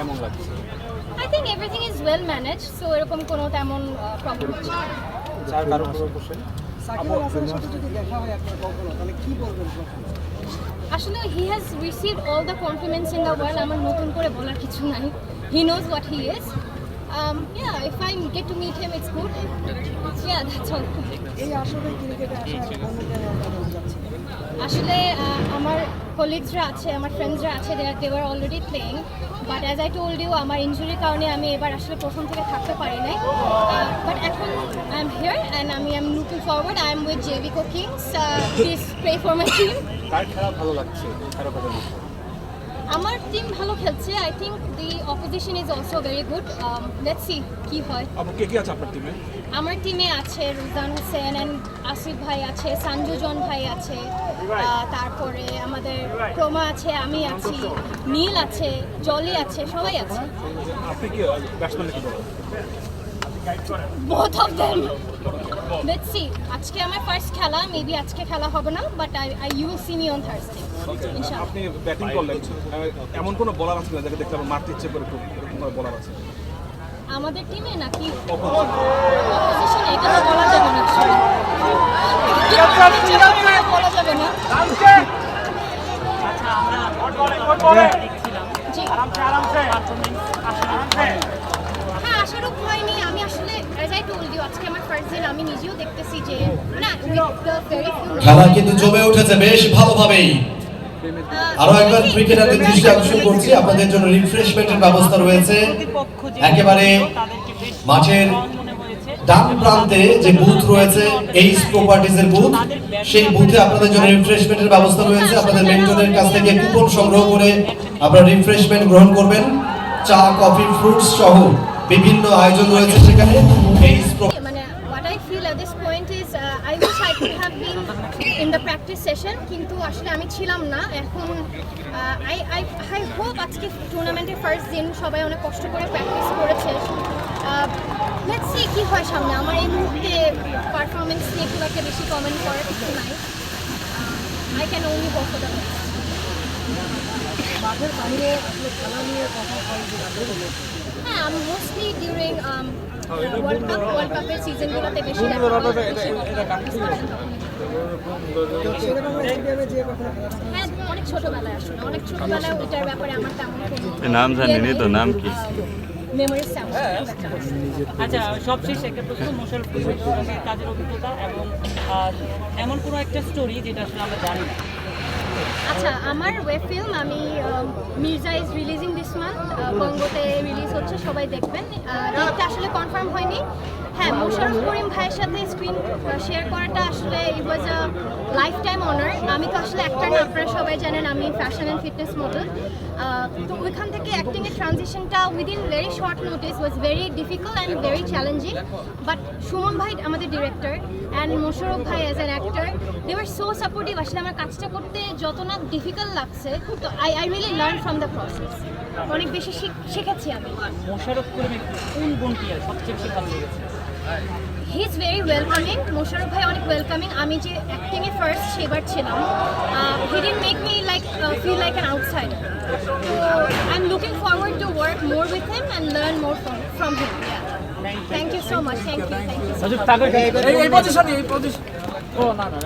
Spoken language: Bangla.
কেমন লাগছে? I think everything is well manage so এরকম কোনো তেমন প্রবলেম হচ্ছে স্যার কারও বসে সাকিব আল হাসানের সাথে যদি দেখা হয় আপনার কখনো তাহলে কি বলবেন আসলে he has received all the compliments in the world আমার নতুন করে বলার কিছু নাই। He knows what he is yeah if i get to meet him it's good. Yeah that's all. এই আসরে ক্রিকেটে আসার ভূমিকা আসলে আমার কলিগসরা আছে আমার ফ্রেন্ডসরা আছে they they were already playing but as I told you আমার ইঞ্জুরির কারণে আমি এবার আসলে প্রথম থেকে থাকতে পারি নাই। বাট এখন আই এম হিয়ার অ্যান্ড আমি I am looking forward I am with JB cookings please pray for my team কার খেলা ভালো লাগছে? আমার টিম ভালো খেলছে I think the opposition is also very good let's see কি হয়। আপু কে কে আছে আপনার টিমে আমার টিমে আছে রুজান হোসেন অ্যান্ড আসিফ ভাই আছে সঞ্জুজন ভাই আছে তারপরে আমাদের ক্রোমা আছে আমি আছি নীল আছে জলি আছে সবাই আছে। আপনি কি ব্যাটসম্যান কি বলেন? Both of them let's see আজকে আমার ফার্স্ট খেলা মেবি আজকে খেলা হবে না but I I you see me on Thursday ইনশাআল্লাহ। আপনি ব্যাটিং করলেন। এমন কোনো বলার আছে না যাকে দেখলে আমার মারতে ইচ্ছে করে খুব এরকম কোনো বলার আছে? আমাদের টিমে নাকি? Opposition। অপোজিশন এটা তো বলা যাবে না। বলা যাবে না। জি। হ্যাঁ খেলা কিন্তু জমে উঠেছে বেশ ভালোভাবেই। আরও একবার ক্রিকেটারদের দৃষ্টি আকর্ষণ করছি আপনাদের জন্য রিফ্রেশমেন্টের ব্যবস্থা রয়েছে। একেবারে মাঠের ডান প্রান্তে যে বুথ রয়েছে এইচ প্রপার্টিজ এর বুথ সেই বুথে আপনাদের জন্য রিফ্রেশমেন্টের ব্যবস্থা রয়েছে। আপনাদের মেন্টরের কাছ থেকে কুপন সংগ্রহ করে আপনারা রিফ্রেশমেন্ট গ্রহণ করবেন। চা কফি ফ্রুটস সহ বিভিন্ন আয়োজন রয়েছে সেখানে। মানে what I feel at this point is uh, I wish I could have been in the practice session কিন্তু আসলে আমি ছিলাম না। এখন আই আই আই হোপ আজকে টুর্নামেন্টের ফার্স্ট দিন সবাই অনেক কষ্ট করে প্র্যাকটিস করেছে। লেটস সি কি হয় সামনে। আমার এই মুহূর্তে পারফরমেন্স নিয়ে খুব একটা বেশি কমেন্ট করার কিছু নাই। I can only hope for the মাঠের বাইরে আসলে খেলা নিয়ে কথা হয় হ্যাঁ আমি মোস্টলি ডিউরিং অনেক ছোটবেলায় ব্যাপারে নাম জানিনি তো, নাম কি? মেমোরিজ আচ্ছা সবশেষ একটা প্রশ্ন মোশারফ কাজের অভিজ্ঞতা এবং এমন কোনো একটা স্টোরি যেটা আসলে আমরা জানি না আচ্ছা আমার ওয়েব ফিল্ম আমি Mirza is releasing this month বঙ্গতে release হচ্ছে, সবাই দেখবেন। ডেটটা আসলে কনফার্ম হয়নি। হ্যাঁ মোশারফ করিম ভাইয়ের সাথে স্ক্রিন শেয়ার করাটা আসলে it was a lifetime honour আমি তো আসলে একটা না আপনারা সবাই জানেন আমি ফ্যাশন অ্যান্ড ফিটনেস মডেল তো ওইখান থেকে অ্যাক্টিংয়ের ট্রানজিশনটা within very short notice was very difficult and very challenging but Suman ভাই, আমাদের ডিরেক্টর অ্যান্ড মোশারফ ভাই as an actor they were so supportive আসলে আমার কাজটা করতে যত না ডিফিকাল্ট লাগছে, তো I I really learn from the process অনেক বেশি শিখ- শিখেছি আমি। মোশারফ কোন গুণটি সবচেয়ে বেশি ভালো লেগেছে? He is very welcoming Mosharraf ভাই অনেক ওয়েলকামিং আমি যে অ্যাক্টিংয়ে ফার্স্ট সেবার ছিলাম he didn't make me like feel like an outside তো I am looking forward to work more with him and learn more from from him thank you so much thank you thank you এই পজিশনে এই পজিশন ও না না